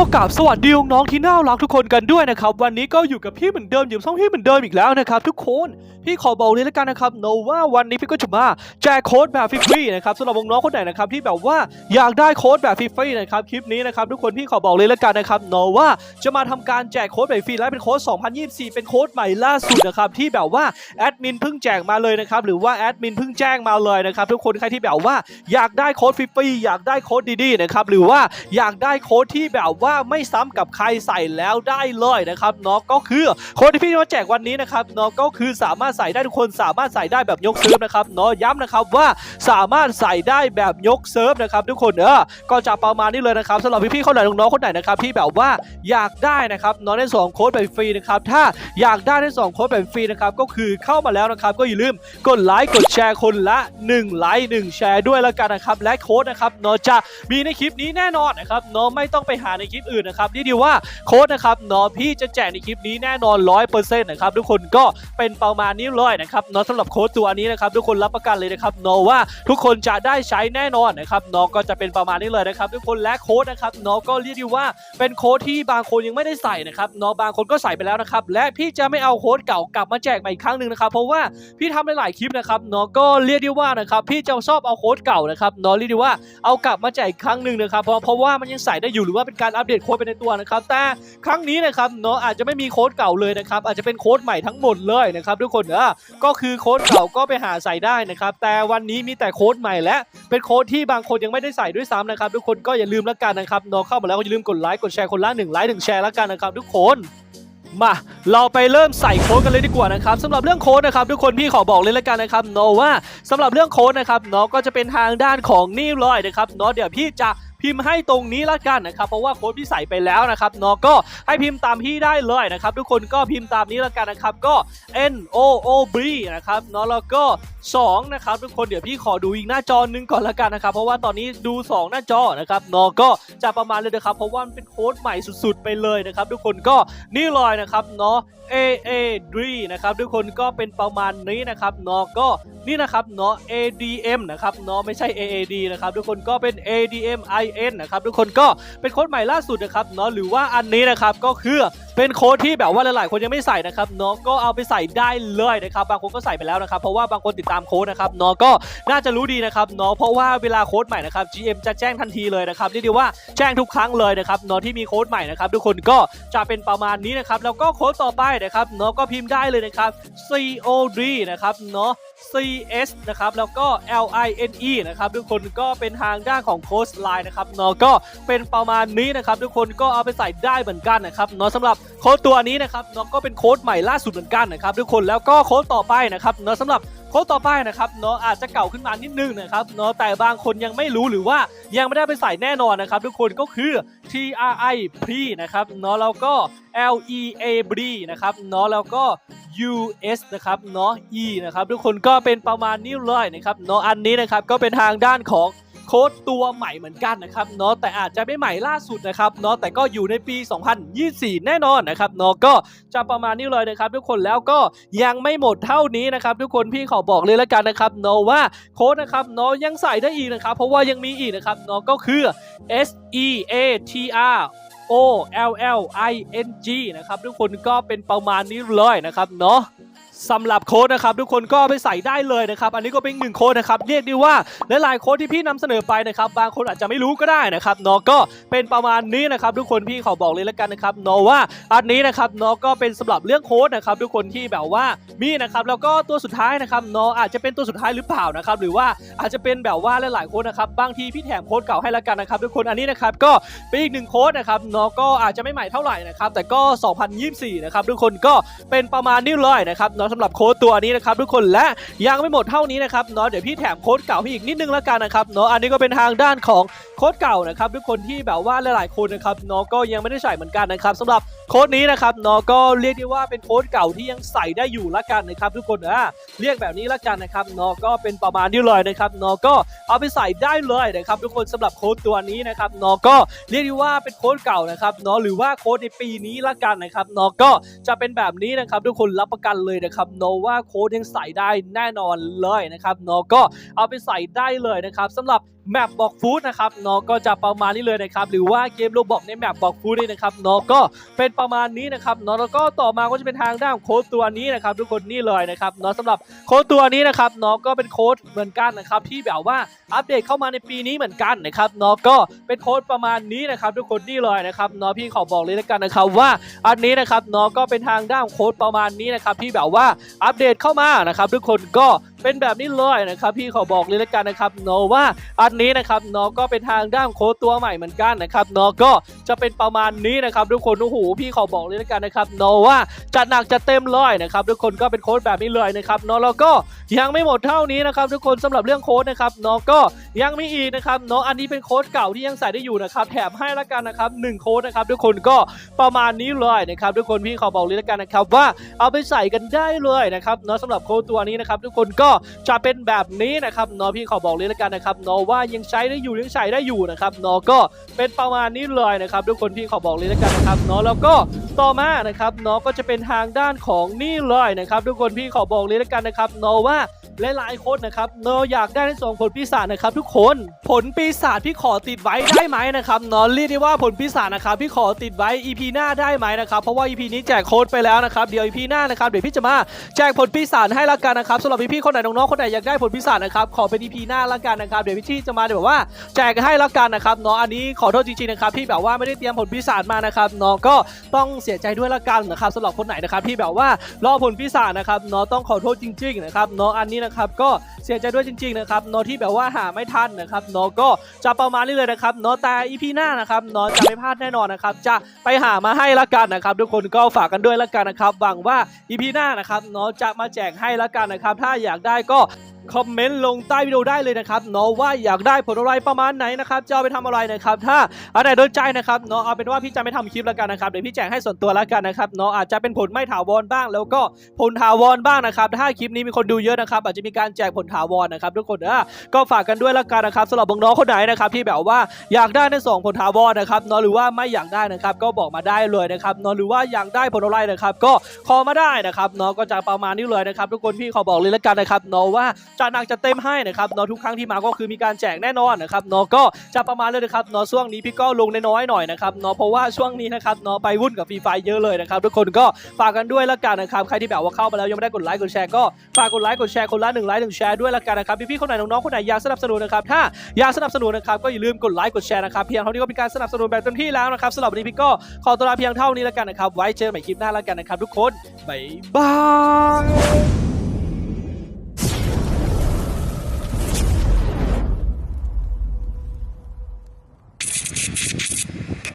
กับสวัสดีน้องๆที่น่ารักทุกคนกันด้วยนะครับวันนี้ก็อยู่กับพี่เหมือนเดิมอยู่ช่องพี่เหมือนเดิมอีกแล้วนะครับทุกคนพี่ขอบอกเลยแล้วกันนะครับโนว่าวันนี้พี่ก็จะมาแจกโค้ดแบบฟรีๆนะครับสำหรับน้องๆคนไหนนะครับที่แบบว่าอยากได้โค้ดแบบฟรีๆนะครับคลิปนี้นะครับทุกคนพี่ขอบอกเลยแล้วกันนะครับโนว่าจะมาทำการแจกโค้ดแบบฟรีและเป็นโค้ด 2024 เป็นโค้ดใหม่ล่าสุดนะครับที่แบบว่าแอดมินเพิ่งแจกมาเลยนะครับหรือว่าแอดมินเพิ่งแจ้งมาเลยนะครับทุกคนใครที่แบบว่าอยากได้โค้ดฟรีๆอยากได้โค้ดดีๆนะครับหรือว่าอยากได้โค้ดที่แบบว่าไม่ซ้ำกับใครใส่แล้วได้เลยนะครับเนาะก็คือโค้ดที่พี่มาแจกวันนี้นะครับเนาะก็คือสามารถใส่ได้ทุกคนสามารถใส่ได้แบบยกเซิร์ฟนะครับเนาะย้ำนะครับว่าสามารถใส่ได้แบบยกเซิร์ฟนะครับทุกคนเออก็จะประมาณนี้เลยนะครับสำหรับพี่ๆคนไหนน้องๆคนไหนนะครับที่แบบว่าอยากได้นะครับเนาะในส่วนของโค้ดแบบฟรีนะครับถ้าอยากได้ในส่วนของโค้ดแบบฟรีนะครับก็คือเข้ามาแล้วนะครับก็อย่าลืมกดไลค์กดแชร์คนละ1ไลค์1แชร์ด้วยแล้วกันนะครับและโค้ดนะครับเนาะจะมีในคลิปนี้แน่นอนนะครับเนาะไม่ต้องไปหาในคลิปอื่นนะครับนี่ดีว่าโค้ดนะครับเนาะพี่จะแจกในคลิปนี้แน่นอน 100%นะครับทุกคนก็เป็นประมาณนี้เลยนะครับเนาะสำหรับโค้ดตัวนี้นะครับทุกคนรับประกันเลยนะครับเนาะว่าทุกคนจะได้ใช้แน่นอนนะครับเนาะก็จะเป็นประมาณนี้เลยนะครับทุกคนและโค้ดนะครับเนาะก็เรียกได้ว่าเป็นโค้ดที่บางคนยังไม่ได้ใส่นะครับเนาะบางคนก็ใส่ไปแล้วนะครับและพี่จะไม่เอาโค้ดเก่ากลับมาแจกใหม่อีกครั้งหนึ่งนะครับเพราะว่าพี่ทำหลายๆคลิปนะครับเนาะก็เรียกได้ว่านะครับพี่จะชอบเอาโค้ดเก่านะครับเนาะเรียกได้ว่าเอากลับมาแจกอีกครั้งหนึ่งนะครับเพราะเพราะว่ามันยังใส่ได้อยู่หรือว่าเป็นการอัปเดตโค้ดไปในตัวนะครับแต่ครั้งนี้นะครับเนาะอาจจะไม่มีโค้ดเก่าเลยนะครับอาจจะเป็นโค้ดใหม่ทั้งหมดเลยนะครับทุกคนเออก็คือโค้ดเก่าก็ไปหาใส่ได้นะครับแต่วันนี้มีแต่โค้ดใหม่และเป็นโค้ดที่บางคนยังไม่ได้ใส่ด้วยซ้ำนะครับทุกคนก็อย่าลืมแล้วกันนะครับเนาะเข้ามาแล้วก็อย่าลืมกดไลค์กดแชร์คนละหนึ่งไลค์หนึ่งแชร์แล้วกันนะครับทุกคนมาเราไปเริ่มใส่โค้ดกันเลยดีกว่านะครับสำหรับเรื่องโค้ดนะครับทุกคนพี่ขอบอกเลยแล้วกันนะครับเนาะว่าสำหรับเรื่องโค้ดนะครับเนาะก็จะเป็นทางด้านของนี่เลยนะครับเนาะเดี๋ยวพี่จะ พิมพ์ให้ตรงนี้ละกันนะครับเพราะว่าโค้ดพี่ใส่ไปแล้วนะครับเนาะก็ให้พิมพ์ตามพี่ได้เลยนะครับทุกคนก็พิมพ์ตามนี้ละกันนะครับก็ N O O B นะครับเนาะแล้วก็2นะครับทุกคนเดี๋ยวพี่ขอดูอีกหน้าจอหนึงก่อนละกันนะครับเพราะว่าตอนนี้ดู 2 หน้าจอนะครับเนาะก็จะประมาณเลยนะครับเพราะว่ามันเป็นโค้ดใหม่สุดๆ ไปเลยนะครับทุกคนก็นี่เลยนะครับเนาะ A A D นะครับทุกคนก็เป็นประมาณนี้นะครับเนาะก็นี่นะครับเนาะ A D M นะครับเนาะไม่ใช่ A A D นะครับทุกคนก็เป็น A D M I N นะครับทุกคนก็เป็นโค้ดใหม่ล่าสุดนะครับเนาะหรือว่าอันนี้นะครับก็คือเป็นโค้ดที่แบบว่าหลายๆ คนยังไม่ใส่นะครับเนาะก็เอาไปใส่ได้เลยนะครับบางคนก็ใส่ไปแล้วนะครับเพราะว่าบางคนติดตามโค้ดนะครับเนาะก็น่าจะรู้ดีนะครับเนาะเพราะว่าเวลาโค้ดใหม่นะครับ GM จะแจ้งทันทีเลยนะครับเรียกได้ว่าแจ้งทุกครั้งเลยนะครับเนาะที่มีโค้ดใหม่นะครับทุกคนก็จะเป็นประมาณนี้นะครับแล้วก็โค้ดต่อไปนะครับเนาะก็พิมพ์ได้เลยนะครับ COD นะครับเนาะ CS นะครับแล้วก็ LINE นะครับทุกคนก็เป็นทางด้านของโค้ดไลน์นะครับเนาะก็เป็นประมาณนี้นะครับทุกคนก็เอาไปใส่ได้เหมือนกันนะครับเนาะสำหรับโค้ดตัวนี้นะครับเนาะก็เป็นโค้ดใหม่ล่าสุดเหมือนกันนะครับทุกคนแล้วก็โค้ดต่อไปนะครับเนาะสำหรับโค้ดต่อไปนะครับเนาะอาจจะเก่าขึ้นมานิดนึงนะครับเนาะแต่บางคนยังไม่รู้หรือว่ายังไม่ได้ไปใส่แน่นอนนะครับ ทุกคนก็คือ TRI P นะครับเนาะแล้วก็ L E A B นะครับเนาะแล้วก็ US นะครับเนาะ E นะครับทุกคนก็เป็นประมาณนี้เลยนะครับเนาะอันนี้นะครับก็เป็นทางด้านของ ค้ดตัวใหม่เหมือนกันนะครับเนาะแต่อาจจะไม่ใหม่ล่าสุดนะครับเนาะแต่ก็อยู่ในปี 2024 แน่นอนนะครับเนาะก็จะประมาณนี้เลยนะครับ ทุกคนแล้วก็ยังไม่หมดเท่านี้นะครับ ทุกคนพี่ขอบอกเลยละกันนะครับเนาะว่าโค้ดนะครับเนาะยังใส่ได้อีกนะครับ เพราะว่ายังมีอีกนะครับเนาะก็คือ S E A T R O L L I N G นะครับทุกคนก็เป็นประมาณนี้เลยนะครับเนาะ สำหรับโค้ดนะครับทุกคนก็ไปใส่ได้เลยนะครับอันนี้ก็เป็นหนึ่งโค้ดนะครับเรียกได้ว่าหลายๆโค้ดที่พี่นำเสนอไปนะครับบางคนอาจจะไม่รู้ก็ได้นะครับเนาะก็เป็นประมาณนี้นะครับทุกคนพี่ขอบอกเลยแล้วกันนะครับเนาะว่าอันนี้นะครับเนาะก็เป็นสำหรับเรื่องโค้ดนะครับทุกคนที่แบบว่ามีนะครับแล้วก็ตัวสุดท้ายนะครับเนาะอาจจะเป็นตัวสุดท้ายหรือเปล่านะครับหรือว่าอาจจะเป็นแบบว่าหลายๆโค้ดนะครับบางทีพี่แถมโค้ดเก่าให้แล้วกันนะครับทุกคนอันนี้นะครับก็เป็นอีกหนึ่งโค้ดนะครับเนาะก็อาจจะไม่ใหม่เท่าไหร่นะครับแต่ก็ 2024 นะครับทุกคนก็เป็นประมาณนี้เลยนะครับเนาะสำหรับโค้ดตัวนี้นะครับทุกคนและยังไม่หมดเท่านี้นะครับเนาะเดี๋ยวพี่แถมโค้ดเก่าให้อีกนิดนึงแล้วกันนะครับเนาะอันนี้ก็เป็นทางด้านของโค้ดเก่านะครับทุกคนที่แบบว่าหลายๆคนนะครับเนาะก็ยังไม่ได้ใส่เหมือนกันนะครับสำหรับโค้ดนี้นะครับเนาะก็เรียกได้ว่าเป็นโค้ดเก่าที่ยังใส่ได้อยู่ละกันนะครับทุกคนอะเรียกแบบนี้ละกันนะครับเนาะก็เป็นประมาณนี้เลยนะครับเนาะก็เอาไปใส่ได้เลยนะครับทุกคนสำหรับโค้ดตัวนี้นะครับเนาะก็เรียกได้ว่าเป็นโค้ดเก่านะครับเนาะหรือว่าโค้ดในปีนี้ละกันนะครับเนาะก็จะเป็นแบบนี้นะครับทุกคนรับประกันเลยนะครับเนาะว่าโค้ดยังใส่ได้แน่นอนเลยนะครับโนก็เอาไปใส่ได้เลยนะครับสำหรับแมปบอกฟูดนะครับเนาะก็จะประมาณนี้เลยนะครับหรือว่าเกมโรบอกในแมปบอกฟูดนี่นะครับเนาะก็เป็นประมาณนี้นะครับเนาะแล้วก็ต่อมาก็จะเป็นทางด้านโค้ดตัวนี้นะครับทุกคนนี่เลยนะครับเนาะสำหรับโค้ดตัวนี้นะครับเนาะก็เป็นโค้ดเหมือนกันนะครับที่แบบว่าอัปเดตเข้ามาในปีนี้เหมือนกันนะครับเนาะก็เป็นโค้ดประมาณนี้นะครับทุกคนนี่เลยนะครับเนาะพี่ขอบอกเลยแล้วกันนะครับว่าอันนี้นะครับเนาะก็เป็นทางด้านโค้ดประมาณนี้นะครับที่แบบว่าอัปเดตเข้ามานะครับทุกคนก็ เป็นแบบนี้เลยนะครับพี่ขอบอกเลยล้วกันนะครับเนาะว่าอันนี้นะครับเนาะก็เป็นทางด้านโค้ดตัวใหม่เหมือนกันนะครับเนาะก็จะเป็นประมาณนี้นะครับทุกคนโอ้โหพี่ขอบอกเลยล้วกันนะครับเนาะว่าจัดหนักจัดเต็มเลยนะครับทุกคนก็เป็นโค้ดแบบนี้เลยนะครับเนาะแล้วก็ยังไม่หมดเท่านี้นะครับทุกคนสำหรับเรื่องโค้ดนะครับเนาะก็ยังมีอีกนะครับเนาะอันนี้เป็นโค้ดเก่าที่ยังใส่ได้อยู่นะครับแถมให้ละกันนะครับหนึ่งโค้ดนะครับทุกคนก็ประมาณนี้เลยนะครับทุกคนพี่ขอบอกเลยล้วกันนะครับว่าเอาไปใส่กันได้เลยนะครับเนาะสำหรับโค้ดตัวนี้นะครับทุกคนก็จะเป็นแบบนี้นะครับเนาะพี่ขอบอกเลยแล้วกันนะครับเนาะว่ายังใช้ได้อยู่ยังใช้ได้อยู่นะครับเนาะก็เป็นประมาณนี้เลยนะครับทุกคนพี่ขอบอกเลยแล้วกันนะครับเนาะแล้วก็ต่อมานะครับเนาะก็จะเป็นทางด้านของนี่เลยนะครับทุกคนพี่ขอบอกเลยแล้วกันนะครับเนาะว่าหลายๆคนนะครับเนาะอยากได้ในส่วนผลปีศาจนะครับทุกคนผลปีศาจพี่ขอติดไว้ได้ไหมนะครับเนาะเรียกได้ว่าผลปีศาจนะครับพี่ขอติดไว้ EP หน้าได้ไหมนะครับเพราะว่า EP นี้แจกโค้ดไปแล้วนะครับเดี๋ยว EP หน้านะครับเดี๋ยวพี่จะมาแจกผลปีศาจให้ละกันนะครับสำหรับพี่ๆคนไหนน้องๆคนไหนอยากได้ผลปีศาจนะครับขอเป็น EP หน้าละกันนะครับเดี๋ยวพี่ชี่จะมาแบบว่าแจกให้ละกันนะครับเนาะอันนี้ขอโทษจริงๆนะครับที่แบบว่าไม่ได้เตรียมผลปีศาจมานะครับเนาะก็ต้องเสียใจด้วยละกันนะครับสำหรับคนไหนนะครับที่แบบว่ารอผลปีศาจนะครับเนาะต้องขอโทษจริงๆนะครับเนาะอันนี้นะครับก็เสียใจด้วยจริง ๆนะครับเนาะที่แบบว่าหาไม่ทันนะครับเนาะก็จะประมาณนี้เลยนะครับเนาะแต่ EP หน้านะครับเนาะจะไม่พลาดแน่นอนนะครับจะไปหามาให้ละกันนะครับทุกคนก็ฝากกันด้วยละกันนะครับหวังว่า EP หน้านะครับเนาะจะมาแจกให้ละกันนะครับถ้าอยากได้ก็คอมเมนต์ลงใต้วิดีโอได้เลยนะครับเนาะว่าอยากได้ผลอะไรประมาณไหนนะครับจะเอาไปทำอะไรนะครับ ถ้าอันไหนโดนใจนะครับเนาะเอาเป็นว่าพี่จะไม่ทำคลิปและกันนะครับเดี๋ยวพี่แจกให้ส่วนตัวละกันนะครับเนาะอาจจะเป็นผลไม่ถาวรบ้าง แล้วก็ผลถาวรบ้างนะครับ ถ้าคลิปนี้มีคนดูเยอะนะครับ อาจจะมีการแจกผลถาวรนะครับทุกคนเออก็ฝากกันด้วยละกันนะครับสำหรับน้องๆคนไหนนะครับที่แบบว่าอยากได้ในสองผลถาวรนะครับเนาะหรือว่าไม่อยากได้นะครับ ก็บอกมาได้เลยนะครับเนาะหรือว่าอยากได้ผลอะไรนะครับ ก็คอมาได้นะครับเนาะก็จะประมาณนี้เลยนะครับ ทุกคนพี่ขอบอกเลยละกันนะครับเนาะว่าจะหนักจะเต็มให้นะครับเนาะทุกครั้งที่มาก็คือมีการแจกแน่นอนนะครับเนาะก็จะประมาณเลยนะครับเนาะช่วงนี้พี่ก็ลงน้อยๆหน่อยนะครับเนาะเพราะว่าช่วงนี้นะครับเนาะไปวุ่นกับฟรีไฟเยอะเลยนะครับทุกคนก็ฝากกันด้วยละกันนะครับใครที่แบบว่าเข้ามาแล้วยังไม่ได้กดไลค์กดแชร์ก็ฝากกดไลค์กดแชร์คนละหนึ่งไลค์หนึ่งแชร์ด้วยละกันนะครับพี่ๆคนไหนน้องๆคนไหนอยากสนับสนุนนะครับถ้าอยากสนับสนุนนะครับก็อย่าลืมกดไลค์กดแชร์นะครับเพียงเท่านี้ก็เป็นการสนับสนุนแบบเต็มที่แล้วนะครับสำหรับวันนี้พี่ก็ขอตัวลาเพียงเท่านี้ละกันนะครับไว้เจอใหม่คลิปหน้าละกันนะครับทุกคนบ๊ายบาย